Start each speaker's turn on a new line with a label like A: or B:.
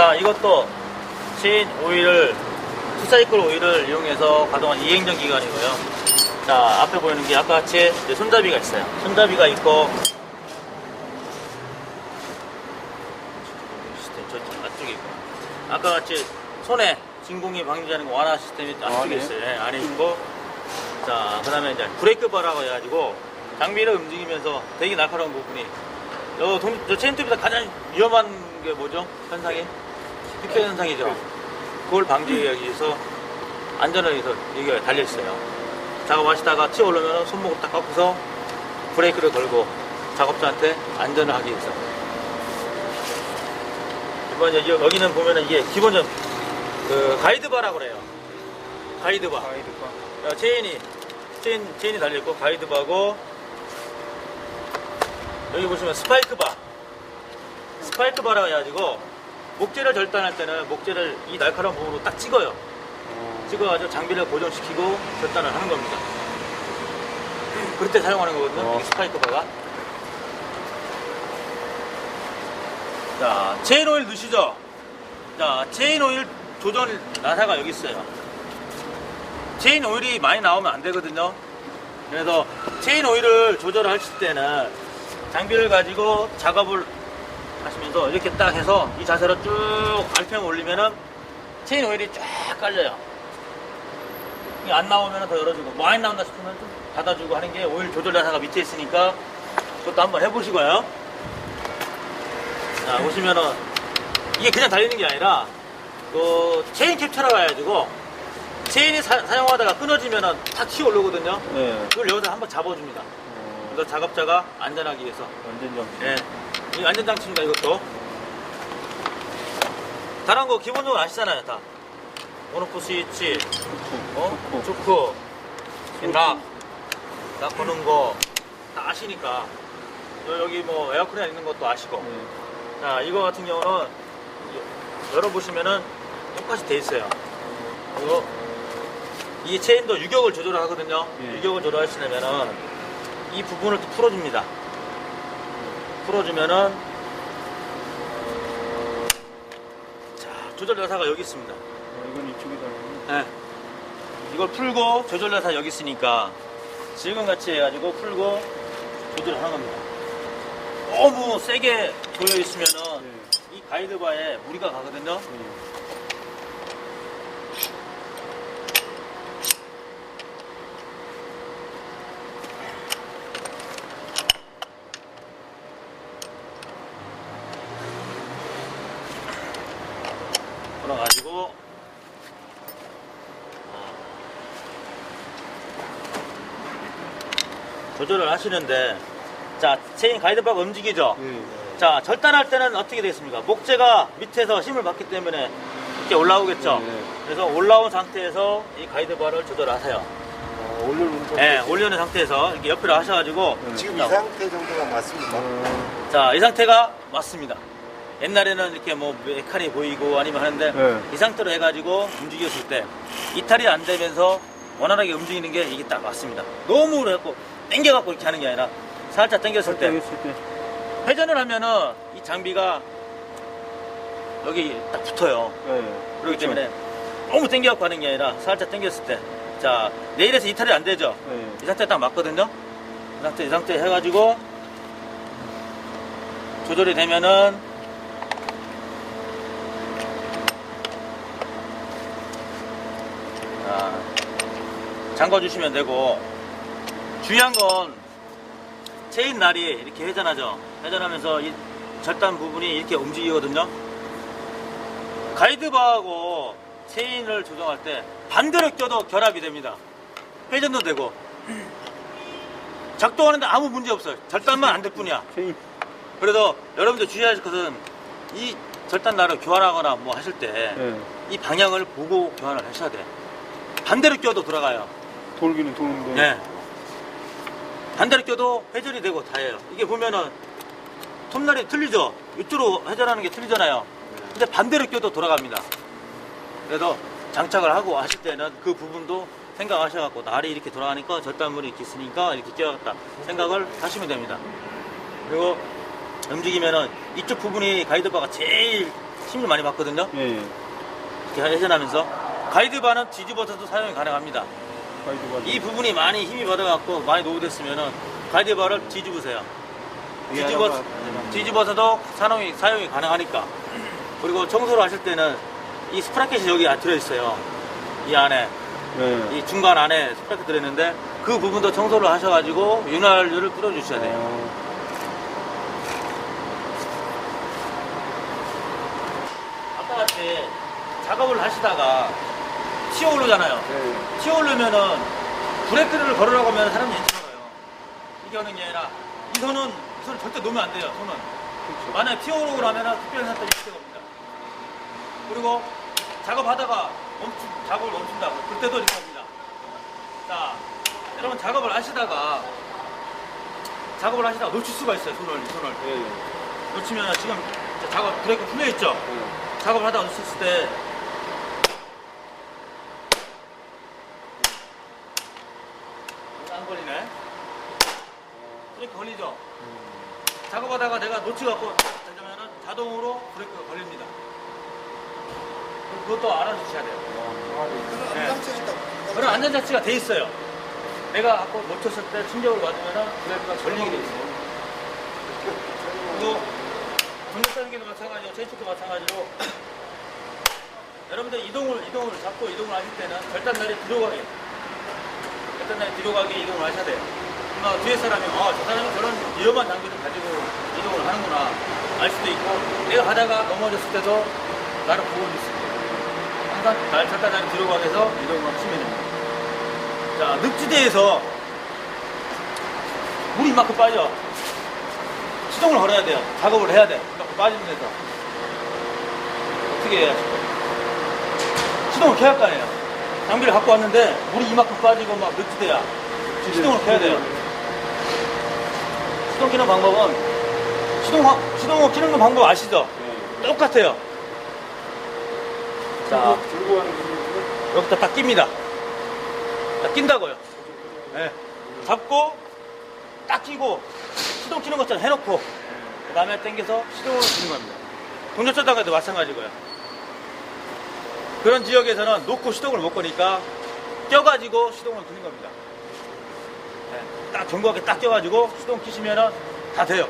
A: 자, 이것도 체인 오일을, 투사이클 오일을 이용해서 가동한 이행전 기관이고요. 자, 앞에 보이는 게 아까 같이 손잡이가 있어요. 손잡이가 있고, 시스템 저 앞쪽에 있고, 아까 같이 손에 진공이 방지하는 거 완화 시스템이 앞쪽에
B: 네.
A: 있어요. 예, 안에 있고, 자, 그 다음에 이제 브레이크 바라고 해가지고, 장비를 움직이면서 되게 날카로운 부분이, 요, 동, 저 체인톱에서 가장 위험한 게 뭐죠? 현상이? 휘폐 현상이죠. 그걸 방지하기 위해서 안전을 위해서 여기가 달려있어요. 작업하시다가 튀어 오르면 손목을 딱 꺾어서 브레이크를 걸고 작업자한테 안전을 하기 위해서. 이번 여기, 여기는 보면은 이게 기본적 그 가이드바라고 그래요. 가이드바.
B: 가이드가.
A: 야, 체인이 체인 체인이 달려 있고 가이드바고 여기 보시면 스파이크바 스파이크바라고 해가지고 목재를 절단할 때는 목재를 이 날카로운 부분으로 딱 찍어요.
B: 어,
A: 찍어가지고 장비를 고정시키고 절단을 하는 겁니다. 그럴 때 사용하는 거거든요.
B: 어.
A: 이게 스파이크 바가. 자, 체인 오일 넣으시죠? 자, 체인 오일 조절 나사가 여기 있어요. 체인 오일이 많이 나오면 안 되거든요. 그래서 체인 오일을 조절하실 때는 장비를 가지고 작업을 하시면서 이렇게 딱 해서 이 자세로 쭉 RPM 올리면은 체인 오일이 쫙 깔려요. 안 나오면 더 열어주고 많이 나온다 싶으면 좀 닫아주고 하는 게 오일 조절 나사가 밑에 있으니까 그것도 한번 해보시고요. 자 보시면은 이게 그냥 달리는 게 아니라 그 체인 캡처라고 해가지고 체인이 사, 용하다가 끊어지면은 탁 튀어 올라오거든요.
B: 네.
A: 그걸 여기서 한번 잡아줍니다.
B: 어,
A: 그래서 작업자가 안전하기 위해서.
B: 안전장치.
A: 예. 이 안전장치입니다, 이것도. 다른 거 기본적으로 아시잖아요, 다. 온오프 스위치, 어? 초크, 락, 락 거는 거, 다 아시니까. 또 여기 뭐 에어컨에 있는 것도 아시고.
B: 네.
A: 자, 이거 같은 경우는 여- 열어보시면은 똑같이 돼 있어요. 그리고 이 체인도 유격을 조절하거든요.
B: 예.
A: 유격을 조절하시려면은 이 부분을 또 풀어줍니다. 풀어주면은 자 조절 여사가 여기 있습니다.
B: 어, 이건 이쪽에 달리는.
A: 네. 이걸 풀고 조절 여사 여기 있으니까 지금 같이 해가지고 풀고 조절하는 겁니다. 너무 세게 조여 있으면은
B: 네.
A: 이 가이드바에 무리가 가거든요.
B: 네.
A: 풀어가지고 조절을 하시는데 자 체인 가이드바가 움직이죠.
B: 네.
A: 자 절단할 때는 어떻게 되겠습니까? 목재가 밑에서 힘을 받기 때문에 이렇게 올라오겠죠.
B: 네.
A: 그래서 올라온 상태에서 이 가이드바를 조절하세요.
B: 어, 올려놓은 거.
A: 네, 올려놓은 상태에서 이렇게 옆으로 하셔가지고
B: 네.
C: 지금 이 상태 정도가 맞습니까?
B: 어,
A: 자, 이 상태가 맞습니다. 옛날에는 이렇게 뭐 메칸이 보이고 아니면 하는데
B: 네.
A: 이 상태로 해가지고 움직였을 때 이탈이 안 되면서 원활하게 움직이는 게 이게 딱 맞습니다. 너무 그래갖고 당겨갖고 이렇게 하는 게 아니라 살짝 당겼을 때. 회전을 하면은 이 장비가 여기 딱 붙어요.
B: 네.
A: 그렇기
B: 그렇죠.
A: 때문에 너무 당겨갖고 하는 게 아니라 살짝 당겼을 때 자, 내일에서 이탈이 안 되죠?
B: 네.
A: 이 상태 딱 맞거든요. 이 상태, 이 상태 해가지고 조절이 되면은 자, 잠궈주시면 되고 중요한 건 체인 날이 이렇게 회전하죠. 회전하면서 이 절단 부분이 이렇게 움직이거든요. 가이드바하고 체인을 조정할 때 반대로 껴도 결합이 됩니다. 회전도 되고 작동하는데 아무 문제 없어요. 절단만 안 될 뿐이야.
B: 체인.
A: 그래서 여러분들 주의하실 것은 이 절단 날을 교환하거나 뭐 하실 때이
B: 네.
A: 방향을 보고 교환을 하셔야 돼. 반대로 껴도 돌아가요.
B: 돌기는 도는데.
A: 네. 반대로 껴도 회전이 되고 다 해요. 이게 보면은 톱날이 틀리죠? 이쪽으로 회전하는 게 틀리잖아요. 근데 반대로 껴도 돌아갑니다. 그래서 장착을 하고 하실 때는 그 부분도 생각하셔갖고 날이 이렇게 돌아가니까 절단물이 이렇게 있으니까 이렇게 껴야겠다 생각을 하시면 됩니다. 그리고 움직이면은 이쪽 부분이 가이드바가 제일 힘을 많이 받거든요.
B: 예, 예.
A: 이렇게 회전하면서. 가이드바는 뒤집어서도 사용이 가능합니다.
B: 이
A: 부분이 많이 힘이 받아갖고 많이 노후됐으면은 가이드바를 뒤집으세요. 뒤집어, 뒤집어서도 사용이, 사용이 가능하니까. 그리고 청소를 하실 때는 이 스프라켓이 여기 들어있어요. 이 안에.
B: 예.
A: 이 중간 안에 스프라켓 들어있는데 그 부분도 청소를 하셔가지고 윤활유를 뿌려주셔야 돼요.
B: 어,
A: 아까 같이 작업을 하시다가 튀어 오르잖아요.
B: 예.
A: 튀어 오르면은 브레이크를 걸으라고 하면 사람이 알아요. 이게 하는 게 아니라 이 손은 이 손을 절대 놓으면 안 돼요. 손은.
B: 그렇죠.
A: 만약에 튀어 오르고 나면은 특별한 사건이 있게 겁니다. 그리고 작업하다가 멈춘, 작업을 멈춘다. 그때도 이렇게 합니다. 자, 여러분 작업을 하시다가 작업을 하시다가 놓칠 수가 있어요. 손을, 이 손을.
B: 예, 예.
A: 놓치면 지금 작업 브레이크 풀려 있죠.
B: 예.
A: 작업을 하다가 놓쳤을 때 안 걸리네. 걸리죠. 작업하다가 내가 놓치갖고 되면은 자동으로 브레이크가 걸립니다. 그것도 알아주셔야 돼요. 네. 그런 안전장치가 돼 있어요. 내가 갖고 놓쳤을 때 충격을 받으면은 브레이크가 걸리게 돼 있어요. 그리고 동력단계도 마찬가지고 제축도 마찬가지로 여러분들 이동을 이동을 잡고 이동을 하실 때는 절단날이 뒤로 가게 절단날이 뒤로 가게 이동을 하셔야 돼요. 그러나 뒤에 사람이 아 저 사람이 저런 위험한 장비를 가지고 이동을 하는구나 알 수도 있고 내가 가다가 넘어졌을 때도 나를 보고 있을 거예요. 항상 날 절단날이 뒤로 가게 해서 이동을 하시면 됩니다. 자 늪지대에서 물이 이만큼 빠져 시동을 걸어야 돼요. 작업을 해야 돼. 이렇게 빠지는 데서. 어떻게 해야 지 시동을 켜야 할거 아니에요. 장비를 갖고 왔는데 물이 이만큼 빠지고 막 늪지대야. 시동을 켜야 돼요. 시동 켜는 방법은 시동, 시동을 켜는 방법 아시죠?
B: 예.
A: 똑같아요. 자,
B: 들고, 가는
A: 여기다 딱 낍니다. 딱 낀다고요. 네. 잡고 딱 끼고 시동 키는 것처럼 해놓고 그 다음에 당겨서 시동을 키는 겁니다. 동전쩌다가도 마찬가지고요. 그런 지역에서는 놓고 시동을 못 거니까 껴가지고 시동을 키는 겁니다. 네. 딱 견고하게 딱 껴가지고 시동 키시면은 다 돼요.